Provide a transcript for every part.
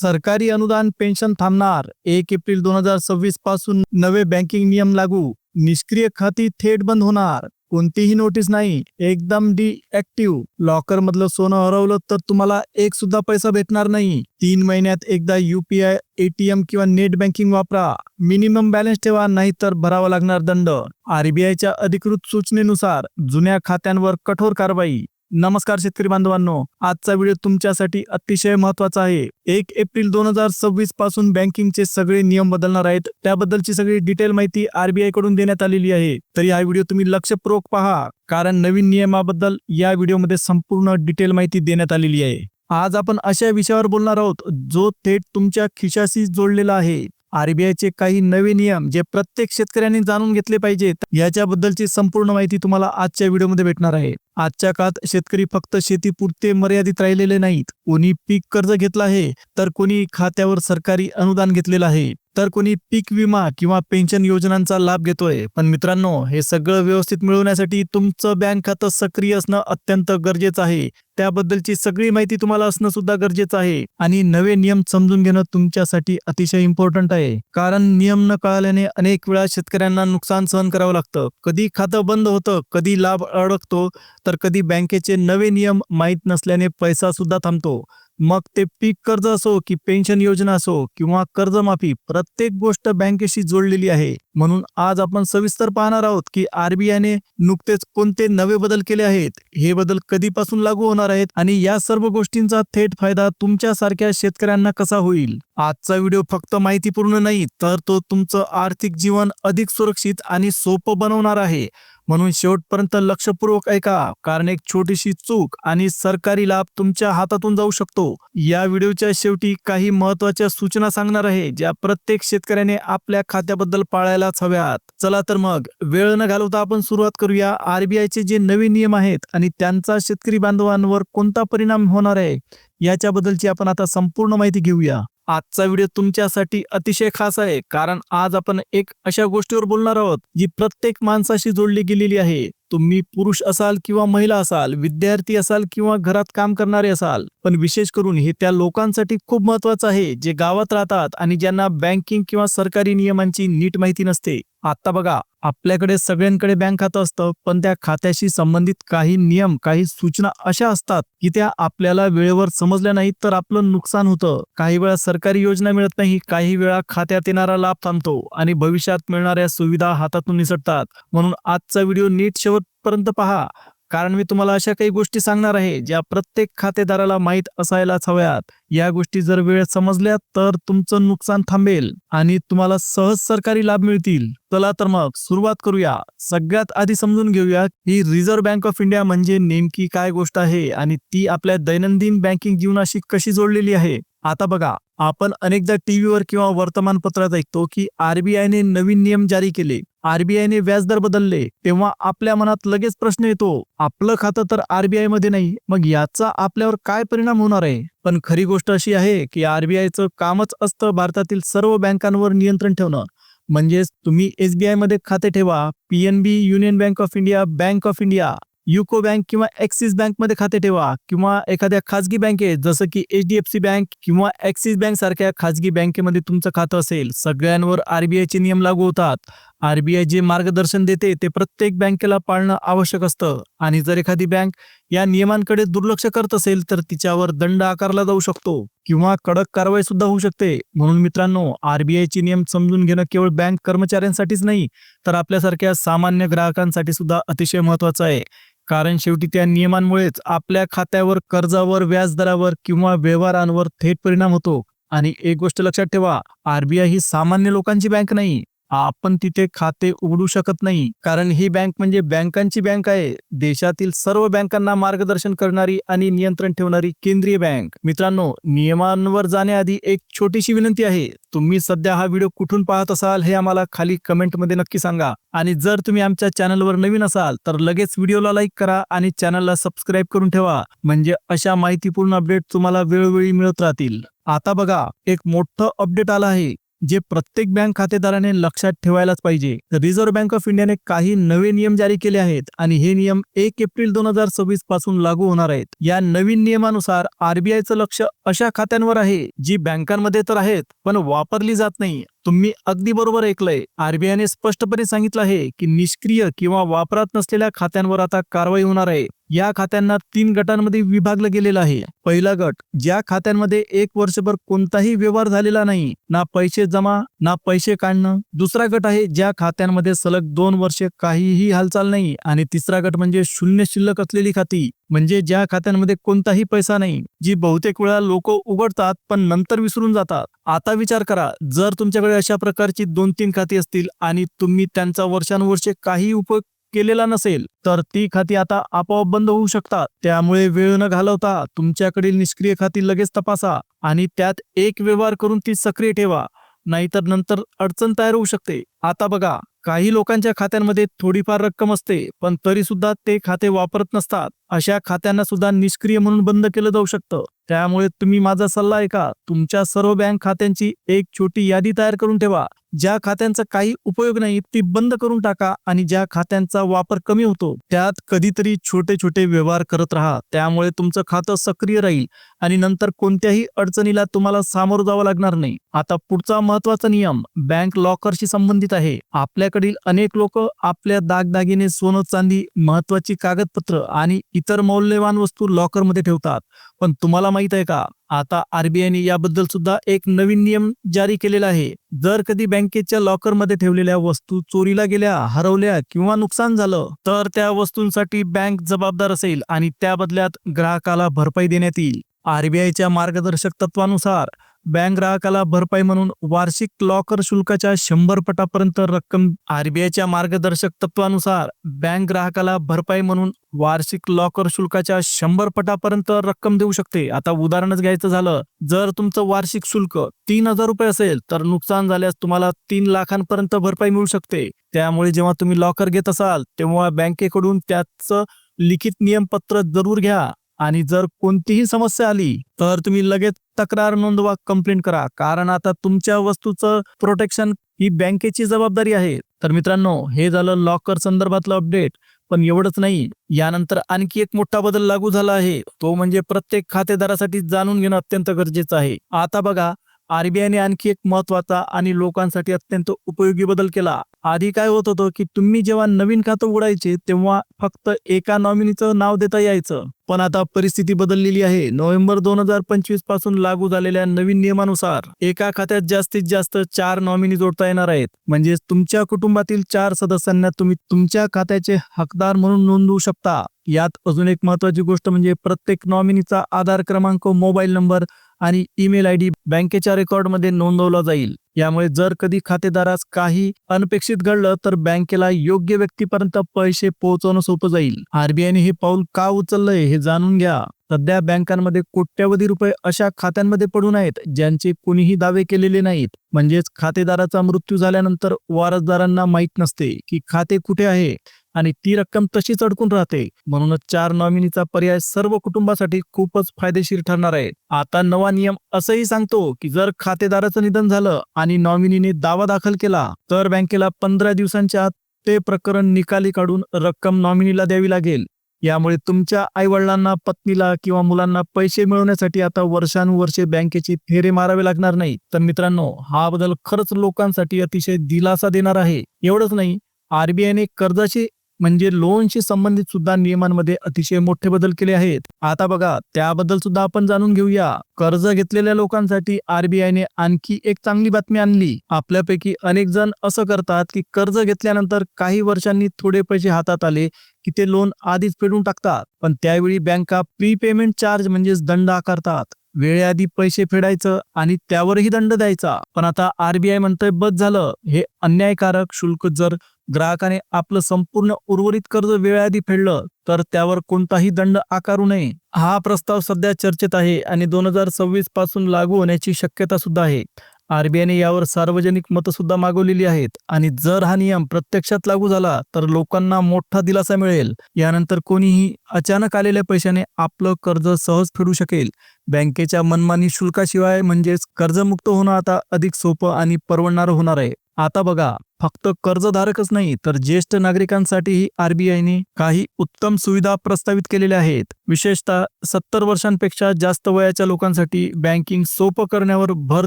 सरकारी अनुदान पेन्शन थांबणार. एक एप्रिल दोन हजार सव्वीसपासून नवे बँकिंग नियम लागू. निष्क्रिय खाती थेट बंद होणार. कोणतीही नोटीस नाही. एकदम डिएक्टिव्ह. लॉकर मधलं सोनं हरवलं तर तुम्हाला एक सुद्धा पैसा भेटणार नाही. तीन महिन्यात एकदा युपीआय एटीएम किंवा नेट बँकिंग वापरा. मिनिमम बॅलन्स ठेवा नाहीतर भरावा लागणार दंड. आरबीआयच्या अधिकृत सूचनेनुसार जुन्या खात्यांवर कठोर कारवाई. नमस्कार शेतकरी बांधवांनो आजचा व्हिडिओ तुमच्यासाठी अतिशय महत्त्वाचा आहे. एक एप्रिल दोन हजार सव्वीसपासून बँकिंगचे सगळे नियम बदलणार आहेत. त्याबद्दलची सगळी डिटेल माहिती आरबीआयकडून देण्यात आलेली आहे. तरी हा व्हिडिओ तुम्ही लक्षपूर्वक पहा कारण नवीन नियमाबद्दल या व्हिडिओमध्ये संपूर्ण डिटेल माहिती देण्यात आलेली आहे. आज आपण अशा विषयावर बोलणार आहोत जो थेट तुमच्या खिशाशी जोडलेला आहे. आरबीआयचे काही नवे नियम जे प्रत्येक शेतकऱ्यांनी जाणून घेतले पाहिजेत याच्याबद्दलची संपूर्ण माहिती तुम्हाला आजच्या व्हिडिओमध्ये भेटणार आहे. आजच्या काळात शेतकरी फक्त शेतीपुरते मर्यादित राहिलेले नाहीत. कोणी पीक कर्ज घेतलं आहे तर कोणी खात्यावर सरकारी अनुदान घेतलेलं आहे. तर कोणी पीक विमा किंवा पेन्शन योजनांचा लाभ घेतोय. पण मित्रांनो हे सगळं व्यवस्थित मिळवण्यासाठी तुमचं बँक खातं सक्रिय असणं अत्यंत गरजेचं आहे. त्याबद्दलची सगळी माहिती तुम्हाला असणं सुद्धा गरजेचं आहे. आणि नवे नियम समजून घेणं तुमच्यासाठी अतिशय इम्पॉर्टंट आहे. कारण नियम न कळाल्याने अनेक वेळा शेतकऱ्यांना नुकसान सहन करावं लागतं. कधी खातं बंद होतं कधी लाभ अडकतो तर कधी बँकेचे नवे नियम माहीत नसल्याने पैसा सुद्धा थांबतो. मग ते पीक कर्ज असो की पेन्शन योजना असो किंवा कर्जमाफी प्रत्येक गोष्ट बँकेशी जोडलेली आहे. म्हणून आज आपण सविस्तर पाहणार आहोत की आरबीआयने नुकतेच कोणते नवे बदल केले आहेत हे बदल कधीपासून लागू होणार आहेत आणि या सर्व गोष्टींचा थेट फायदा तुमच्यासारख्या शेतकऱ्यांना कसा होईल? आजचा व्हिडिओ फक्त माहितीपूर्ण नाही तर तो तुमचं आर्थिक जीवन अधिक सुरक्षित आणि सोपं बनवणार आहे. म्हणून शेवटपर्यंत लक्षपूर्वक ऐका कारण एक छोटीशी चूक आणि सरकारी लाभ तुमच्या हातातून जाऊ शकतो. या व्हिडिओच्या शेवटी काही महत्त्वाच्या सूचना सांगणार आहे ज्या प्रत्येक शेतकऱ्याने आपल्या खात्याबद्दल पाळायलाच हव्यात. चला तर मग वेळ न घालवता आपण सुरुवात करूया. आरबीआयचे जे नवे नियम आहेत आणि त्यांचा शेतकरी बांधवांवर कोणता परिणाम होणार आहे याच्याबद्दलची आपण आता संपूर्ण माहिती घेऊया. आजचा व्हिडिओ तुमच्यासाठी अतिशय खास आहे कारण आज आपण एक अशा गोष्टीवर बोलणार आहोत जी प्रत्येक माणसाशी जोडली गेलेली आहे. तुम्ही पुरुष असाल किंवा महिला असाल विद्यार्थी असाल किंवा घरात काम करणारे असाल पण विशेष करून हे त्या लोकांसाठी खूप महत्वाचं आहे जे गावात राहतात आणि ज्यांना बँकिंग किंवा सरकारी नियमांची नीट माहिती नसते. आता बघा आपल्याकडे सगळ्यांकडे बँक खातं असतं पण त्या खात्याशी संबंधित काही नियम काही सूचना अशा असतात की त्या आपल्याला वेळेवर समजल्या नाहीत तर आपलं नुकसान होतं. काही वेळा सरकारी योजना मिळत नाही काही वेळा खात्यात येणारा लाभ थांबतो आणि भविष्यात मिळणाऱ्या सुविधा हातातून निसटतात. म्हणून आजचा व्हिडिओ नीट शेवटपर्यंत पहा. कारण मी तुम्हाला अशा काही गोष्टी सांगणार आहे ज्या प्रत्येक खातेदाराला माहीत असायलाच हव्यात. या गोष्टी जर वेळ समजल्या तर तुमचं नुकसान थांबेल आणि तुम्हाला सहज सरकारी लाभ मिळतील. चला तर मग सुरुवात करूया. सगळ्यात आधी समजून घेऊया ही रिझर्व्ह बँक ऑफ इंडिया म्हणजे नेमकी काय गोष्ट आहे आणि ती आपल्या दैनंदिन बँकिंग जीवनाशी कशी जोडलेली आहे. आता बघा. आपण अनेकदा टीव्हीवर किंवा वर्तमानपत्रात ऐकतो की आरबीआयने नवीन नियम जारी केले. आरबीआयने व्याजदर बदलले. तेव्हा आपल्या मनात लगेच प्रश्न येतो आपलं खातं तर आरबीआयमध्ये नाही. मग याचा आपल्यावर काय परिणाम होणार आहे? पण खरी गोष्ट अशी आहे की आरबीआयचं कामच असतं भारतातील सर्व बँकांवर नियंत्रण ठेवणं. म्हणजेच तुम्ही एसबीआयमध्ये खाते ठेवा. PNB union bank of India bank of India. UCO bank किंवा ऍक्सिस बँकमध्ये खाते ठेवा किंवा एखाद्या खाजगी बँकेत जसं की H D F C bank किंवा ऍक्सिस बँक सारख्या खाजगी बँकेमध्ये तुमचं खातं असेल सगळ्यांवर आरबीआयचे नियम लागू होतात. आरबीआय जे मार्गदर्शन देते ते प्रत्येक बँकेला पाळणं आवश्यक असतं. आणि जर एखादी बँक या नियमांकडे दुर्लक्ष करत असेल तर तिच्यावर दंड आकारला जाऊ शकतो किंवा कडक कारवाई सुद्धा होऊ शकते. म्हणून मित्रांनो आरबीआयचे नियम समजून घेणं केवळ बँक कर्मचाऱ्यांसाठीच नाही तर आपल्यासारख्या सामान्य ग्राहकांसाठी सुद्धा अतिशय महत्वाचं आहे. कारण शेवटी त्या नियमांमुळेच आपल्या खात्यावर कर्जावर व्याजदरावर किंवा व्यवहारांवर थेट परिणाम होतो. आणि एक गोष्ट लक्षात ठेवा आरबीआय ही सामान्य लोकांची बँक नाही. आपण तिथे खाते उघडू शकत नाही. कारण ही बँक म्हणजे बँकांची बँक आहे. देशातील सर्व बँकांना मार्गदर्शन करणारी आणि नियंत्रण ठेवणारी केंद्रीय बँक. मित्रांनो नियमांवर जाण्याआधी एक छोटीशी विनंती आहे. तुम्ही सध्या हा व्हिडिओ कुठून पाहत असाल हे आम्हाला खाली कमेंटमध्ये नक्की सांगा. आणि जर तुम्ही आमच्या चॅनलवर नवीन असाल तर लगेच व्हिडिओला लाईक करा आणि चॅनलला सबस्क्राईब करून ठेवा. म्हणजे अशा माहितीपूर्ण अपडेट तुम्हाला वेळोवेळी मिळत राहतील. आता बघा एक मोठं अपडेट आलं आहे. जे प्रत्येक बँक खातेदाराने लक्षात ठेवायलाच पाहिजे. रिझर्व्ह बँक ऑफ इंडियाने काही नवे नियम जारी केले आहेत आणि हे नियम एक एप्रिल दोन हजार सव्वीसपासून लागू होणार आहेत. या नवीन नियमानुसार आरबीआयचं लक्ष अशा खात्यांवर आहे जी बँकांमध्ये तर आहेत पण वापरली जात नाही. तुम्ही अगदी बरोबर ऐकलंय. आरबीआयने स्पष्टपणे सांगितलं आहे की निष्क्रिय किंवा वापरात नसलेल्या खात्यांवर आता कारवाई होणार आहे. या खात्यांना तीन गटांमध्ये विभागलं गेलेलं आहे. पहिला गट ज्या खात्यांमध्ये एक वर्षभर कोणताही व्यवहार झालेला नाही ना पैसे जमा ना पैसे काढणं. दुसरा गट आहे ज्या खात्यांमध्ये सलग दोन वर्षे काहीही हालचाल नाही. आणि तिसरा गट म्हणजे शून्य शिल्लक असलेली खाती. म्हणजे ज्या खात्यांमध्ये कोणताही पैसा नाही जी बहुतेक वेळा लोक उघडतात पण नंतर विसरून जातात. आता विचार करा जर तुमच्याकडे अशा प्रकारची दोन तीन खाती असतील आणि तुम्ही त्यांचा वर्षानुवर्षे काही उपयोग केलेला नसेल तर ती खाती आता आपोआप बंद होऊ शकतात. त्यामुळे वेळ न घालवता तुमच्याकडील निष्क्रिय खाती लगेच तपासा आणि त्यात एक व्यवहार करून ती सक्रिय ठेवा नाहीतर नंतर अडचण तयार होऊ शकते. आता बघा काही लोकांच्या खात्यांमध्ये थोडीफार रक्कम असते पण तरी सुद्धा ते खाते वापरत नसतात. अशा खात्यांना सुद्धा निष्क्रिय म्हणून बंद केलं जाऊ शकतं. त्यामुळे तुम्ही माझा सल्ला ऐका तुमच्या सर्व बँक खात्यांची एक छोटी यादी तयार करून ठेवा. ज्या खात्यांचा काही उपयोग नाही ती बंद करून टाका आणि ज्या खात्यांचा वापर कमी होतो त्यात कधीतरी छोटे छोटे व्यवहार करत राहा. त्यामुळे तुमचं खातं सक्रिय राहील आणि नंतर कोणत्याही अडचणीला तुम्हाला सामोरं जावं लागणार नाही. आता पुढचा महत्त्वाचा नियम बँक लॉकरशी संबंधित आहे. आपल्याकडील अनेक लोक आपल्या दागदागिने सोनं चांदी महत्वाची कागदपत्र आणि इतर मौल्यवान वस्तू लॉकरमध्ये ठेवतात. पण तुम्हाला माहीत आहे का? आता आरबीआयने याबद्दल सुद्धा एक नवीन नियम जारी केलेला आहे. जर कधी बँकेच्या लॉकरमध्ये ठेवलेल्या वस्तू चोरीला गेल्या हरवल्या किंवा नुकसान झालं तर त्या वस्तूंसाठी बँक जबाबदार असेल आणि त्या बदल्यात ग्राहकाला भरपाई देण्यात येईल. आरबीआयच्या मार्गदर्शक तत्वानुसार बँक ग्राहकाला भरपाई म्हणून वार्षिक लॉकर शुल्काच्या शंभर पटापर्यंत रक्कम आरबीआयच्या मार्गदर्शक तत्वानुसार बँक ग्राहकाला भरपाई म्हणून वार्षिक लॉकर शुल्काच्या शंभर पटापर्यंत रक्कम देऊ शकते. आता उदाहरणच घ्यायचं झालं जर तुमचं वार्षिक शुल्क तीन हजार रुपये असेल तर नुकसान झाल्यास तुम्हाला तीन लाखांपर्यंत भरपाई मिळू शकते. त्यामुळे जेव्हा तुम्ही लॉकर घेत असाल तेव्हा बँकेकडून त्याचं लिखित नियमपत्र जरूर घ्या. आणि जर कोणतीही समस्या आली तर तुम्ही लगेच तक्रार नोंदवा कंप्लेंट करा. कारण आता तुमच्या वस्तूचं प्रोटेक्शन ही बँकेची जबाबदारी आहे. तर मित्रांनो हे झालं लॉकर संदर्भातलं अपडेट पण एवढंच नाही यानंतर आणखी एक मोठा बदल लागू झाला आहे. तो म्हणजे प्रत्येक खातेदारासाठी जाणून घेणं अत्यंत गरजेचं आहे. आता बघा आरबीआयने आणखी एक महत्त्वाचा आणि लोकांसाठी अत्यंत उपयोगी बदल केला. आधी काय होत होतं की तुम्ही जेव्हा नवीन खातं उघडायचे तेव्हा फक्त एका नॉमिनीचं नाव देता यायचं. पण आता परिस्थिती बदललेली आहे. नोव्हेंबर दोन हजार पंचवीसपासून लागू झालेल्या नवीन नियमानुसार एका खात्यात जास्तीत जास्त चार नॉमिनी जोडता येणार आहेत. म्हणजे तुमच्या कुटुंबातील चार सदस्यांना तुम्ही तुमच्या खात्याचे हकदार म्हणून नोंदवू शकता. यात अजून एक महत्वाची गोष्ट म्हणजे प्रत्येक नॉमिनीचा आधार क्रमांक मोबाईल नंबर आणि ईमेल आय डी बँकेच्या रेकॉर्डमध्ये नोंदवला जाईल. यामुळे जर कधी खातेदारास काही अनपेक्षित घडलं तर बँकेला योग्य व्यक्तीपर्यंत पैसे पोहोचवणं सोपं जाईल. आरबीआयने हे पाऊल का उचललंय हे जाणून घ्या. सध्या बँकांमध्ये कोट्यवधी रुपये अशा खात्यांमध्ये पडून आहेत ज्यांचे कुणीही दावे केलेले नाहीत. म्हणजेच खातेदाराचा मृत्यू झाल्यानंतर वारसदारांना माहीत नसते की खाते कुठे आहे. आणि ती रक्कम तशीच अडकून राहते. म्हणूनच चार नॉमिनीचा पर्याय सर्व कुटुंबासाठी खूपच फायदेशीर ठरणार आहे. आता नवा नियम असंही सांगतो की जर खातेदाराचं निधन झालं आणि नॉमिनीने दावा दाखल केला तर बँकेला पंधरा दिवसांच्या आत ते प्रकरण निकाली काढून रक्कम नॉमिनीला द्यावी लागेल. यामुळे तुमच्या आईवडिलांना पत्नीला किंवा मुलांना पैसे मिळवण्यासाठी आता वर्षानुवर्षे बँकेची फेरे मारावे लागणार नाही. तर मित्रांनो हा बदल खरंच लोकांसाठी अतिशय दिलासा देणार आहे. एवढंच नाही आरबीआयने कर्जाची म्हणजे लोनशी संबंधित सुद्धा नियमांमध्ये अतिशय मोठे बदल केले आहेत. आता बघा त्याबद्दल सुद्धा आपण जाणून घेऊया. कर्ज घेतलेल्या लोकांसाठी आरबीआयने आणखी एक चांगली बातमी आणली. आपल्यापैकी अनेक जण असं करतात की कर्ज घेतल्यानंतर काही वर्षांनी थोडे पैसे हातात आले की ते लोन आधीच फेडून टाकतात. पण त्यावेळी बँका प्रीपेमेंट चार्ज म्हणजेच दंड आकारतात. वेळेआधी पैसे फेडायचं आणि त्यावरही दंड द्यायचा. पण आता आरबीआय म्हणतंय बस झालं. हे अन्यायकारक शुल्क जर ग्राहकाने आपलं संपूर्ण उर्वरित कर्ज वेळेआधी फेडलं तर त्यावर कोणताही दंड आकारू नये. हा प्रस्ताव सध्या चर्चेत आहे आणि दोन हजार सव्वीसपासून लागू होण्याची शक्यता सुद्धा आहे. आरबीआयने यावर सार्वजनिक मतं सुद्धा मागवलेली आहेत आणि जर हा नियम प्रत्यक्षात लागू झाला तर लोकांना मोठा दिलासा मिळेल. यानंतर कोणीही अचानक आलेल्या पैशाने आपलं कर्ज सहज फेडू शकेल. बँकेच्या मनमानी शुल्काशिवाय म्हणजेच कर्जमुक्त होणं आता अधिक सोपं आणि परवडणारं होणार आहे. आता बघा फक्त कर्जधारकच नाही तर ज्येष्ठ नागरिकांसाठीही आरबीआयने काही उत्तम सुविधा प्रस्तावित केलेल्या आहेत. विशेषतः सत्तर वर्षांपेक्षा जास्त वयाच्या लोकांसाठी बँकिंग सोपं करण्यावर भर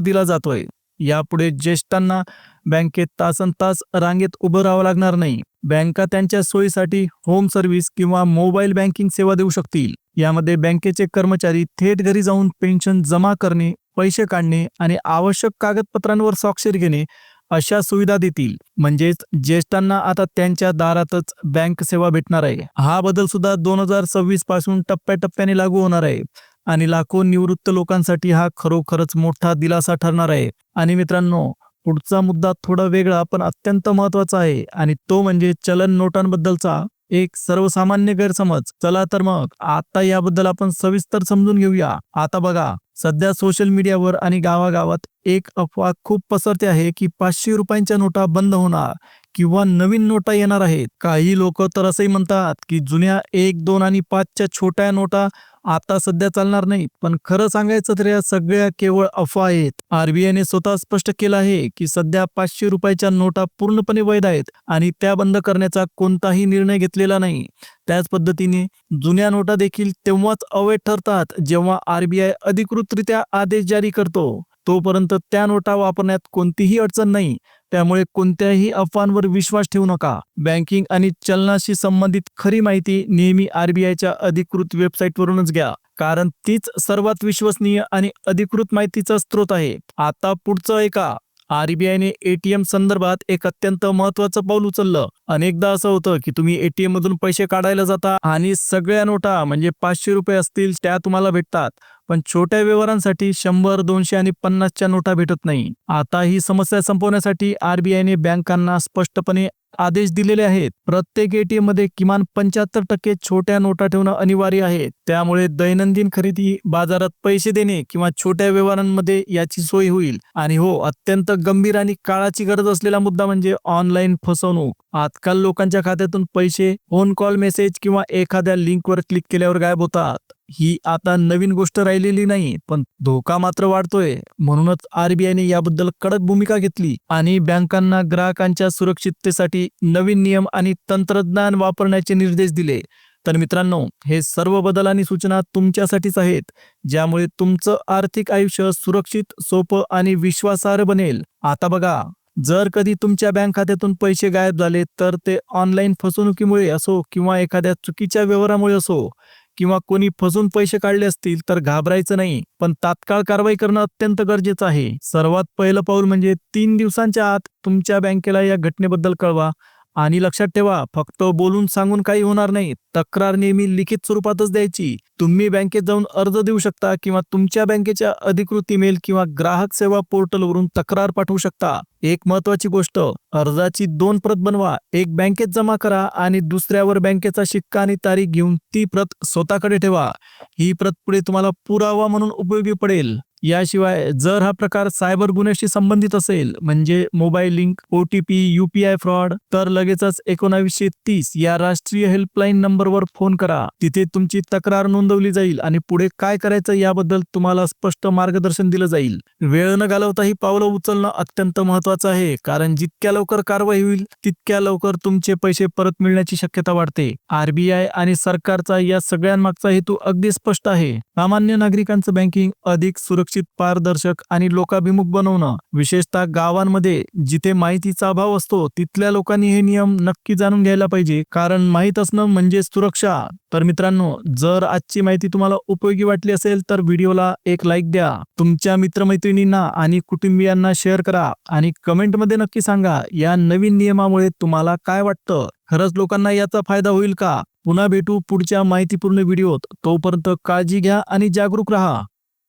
दिला जातोय. यापुढे ज्येष्ठांना बँकेत तासन तास रांगेत उभं राहावं लागणार नाही. बँका त्यांच्या सोयीसाठी होम सर्व्हिस किंवा मोबाईल बँकिंग सेवा देऊ शकतील. यामध्ये बँकेचे कर्मचारी थेट घरी जाऊन पेन्शन जमा करणे पैसे काढणे आणि आवश्यक कागदपत्रांवर स्वाक्षरी घेणे अशा सुविधा देतील. म्हणजेच ज्येष्ठांना आता त्यांच्या दारातच बँक सेवा भेटणार आहे. हा बदल सुद्धा दोन हजार सव्वीसपासून टप्प्याटप्प्याने लागू होणार आहे. आणि लाखो निवृत्त लोकांसाठी हा खरोखरच मोठा दिलासा ठरणार आहे. आणि मित्रांनो पुढचा मुद्दा थोडा वेगळा पण अत्यंत महत्त्वाचा आहे. आणि तो म्हणजे चलन नोटांबद्दलचा. एक सर्वसामान्य गैरसमज. चला तर मग आता याबद्दल आपण सविस्तर समजून घेऊया. आता बघा सध्या सोशल मीडियावर आणि गावागावात एक अफवा खूप पसरते आहे की पाचशे रुपयांच्या नोटा बंद होणार किंवा नवीन नोटा येणार आहेत. काही लोक तर असंही म्हणतात की जुन्या एक दोन आणि पाचच्या छोट्या नोटा आता सध्या चालणार नाहीत पण खरं सांगायचं तर या सगळ्या केवळ अफवा आहेत. आरबीआयने स्वतः स्पष्ट केलं आहे की सध्या पाचशे रुपयाच्या नोटा पूर्णपणे वैध आहेत आणि त्या बंद करण्याचा कोणताही निर्णय घेतलेला नाही. त्याच पद्धतीने जुन्या नोटा देखील तेव्हाच अवैध ठरतात जेव्हा आरबीआय अधिकृतरित्या आदेश जारी करतो. तोपर्यंत त्या नोटा वापरण्यात कोणतीही अडचण नाही. त्यामुळे कोणत्याही अफवांवर विश्वास ठेवू नका. बँकिंग आणि चलनाशी संबंधित खरी माहिती नेहमी आरबीआयच्या अधिकृत वेबसाईटवरूनच घ्या. कारण तीच सर्वात विश्वसनीय आणि अधिकृत माहितीचा स्रोत आहे. आता पुढचं ऐका. आरबीआयने एटीएम संदर्भात एक अत्यंत महत्वाचं पाऊल उचललं. अनेकदा असं होतं की तुम्ही एटीएम मधून पैसे काढायला जाता आणि सगळ्या नोटा म्हणजे पाचशे रुपये असतील त्या तुम्हाला भेटतात. पण छोट्या व्यवहारांसाठी शंभर दोनशे आणि पन्नासच्या नोटा भेटत नाही. आता ही समस्या संपवण्यासाठी आरबीआयने बँकांना स्पष्टपणे आदेश दिलेले आहेत. प्रत्येक एटीएममध्ये किमान पंच्याहत्तर टक्के छोट्या नोटा ठेवणं अनिवार्य आहे. त्यामुळे दैनंदिन खरेदी बाजारात पैसे देणे किंवा छोट्या व्यवहारांमध्ये याची सोय होईल. आणि हो अत्यंत गंभीर आणि काळाची गरज असलेला मुद्दा म्हणजे ऑनलाईन फसवणूक. आजकाल लोकांच्या खात्यातून पैसे फोन कॉल मेसेज किंवा एखाद्या लिंकवर क्लिक केल्यावर गायब होतात. ही आता नवीन गोष्ट राहिलेली नाही पण धोका मात्र वाढतोय. म्हणूनच आरबीआयने याबद्दल कडक भूमिका घेतली आणि बँकांना ग्राहकांच्या सुरक्षिततेसाठी नवीन नियम आणि तंत्रज्ञान वापरण्याचे निर्देश दिले. तर मित्रांनो हे सर्व बदल आणि सूचना तुमच्यासाठीच आहेत ज्यामुळे तुमचं आर्थिक आयुष्य सुरक्षित सोपं आणि विश्वासार्ह बनेल. आता बघा. जर कधी तुमच्या बँक खात्यातून पैसे गायब झाले तर ते ऑनलाईन फसवणुकीमुळे असो किंवा एखाद्या चुकीच्या व्यवहारामुळे असो किंवा कोणी फसून पैसे काढले असतील तर घाबरायचं नाही. पण तात्काळ कारवाई करणं अत्यंत गरजेचं आहे. सर्वात पहिलं पाऊल म्हणजे तीन दिवसांच्या आत तुमच्या बँकेला या घटनेबद्दल कळवा. आणि लक्षात ठेवा फक्त बोलून सांगून काही होणार नाही. तक्रार नेहमी लिखित स्वरूपातच द्यायची. तुम्ही बँकेत जाऊन अर्ज देऊ शकता किंवा तुमच्या बँकेच्या अधिकृत ईमेल किंवा ग्राहक सेवा पोर्टलवरून तक्रार पाठवू शकता. एक महत्वाची गोष्ट अर्जाची दोन प्रत बनवा. एक बँकेत जमा करा आणि दुसऱ्यावर बँकेचा शिक्का आणि तारीख घेऊन ती प्रत स्वतःकडे ठेवा. ही प्रत पुढे तुम्हाला पुरावा म्हणून उपयोगी पडेल. याशिवाय जर हा प्रकार सायबर गुन्ह्याशी संबंधित असेल म्हणजे mobile link O T P UPI fraud तर लगेचच एकोणावीसशे तीस या राष्ट्रीय हेल्पलाईन नंबरवर फोन करा. तिथे तुमची तक्रार नोंदवली जाईल आणि पुढे काय करायचं याबद्दल तुम्हाला स्पष्ट मार्गदर्शन दिलं जाईल. वेळ न घालवता ही पावलं उचलणं अत्यंत महत्वाचं आहे कारण जितक्या लवकर कारवाई होईल तितक्या लवकर तुमचे पैसे परत मिळण्याची शक्यता वाढते. आरबीआय आणि सरकारचा या सगळ्यांमागचा हेतू अगदी स्पष्ट आहे. सामान्य नागरिकांचं बँकिंग अधिक सुरक्षित पारदर्शक आणि लोकाभिमुख बनवणं. विशेषतः गावांमध्ये जिथे माहितीचा अभाव असतो तिथल्या लोकांनी हे नियम नक्की जाणून घ्यायला पाहिजे. कारण माहीत असणं म्हणजे सुरक्षा. तर मित्रांनो जर आजची माहिती तुम्हाला उपयोगी वाटली असेल तर व्हिडिओला एक लाईक द्या. तुमच्या मित्रमैत्रिणींना आणि कुटुंबियांना शेअर करा आणि कमेंटमध्ये नक्की सांगा या नवीन नियमामुळे तुम्हाला काय वाटतं? खरंच लोकांना याचा फायदा होईल का? पुन्हा भेटू पुढच्या माहितीपूर्ण व्हिडिओत. तोपर्यंत काळजी घ्या आणि जागरूक राहा.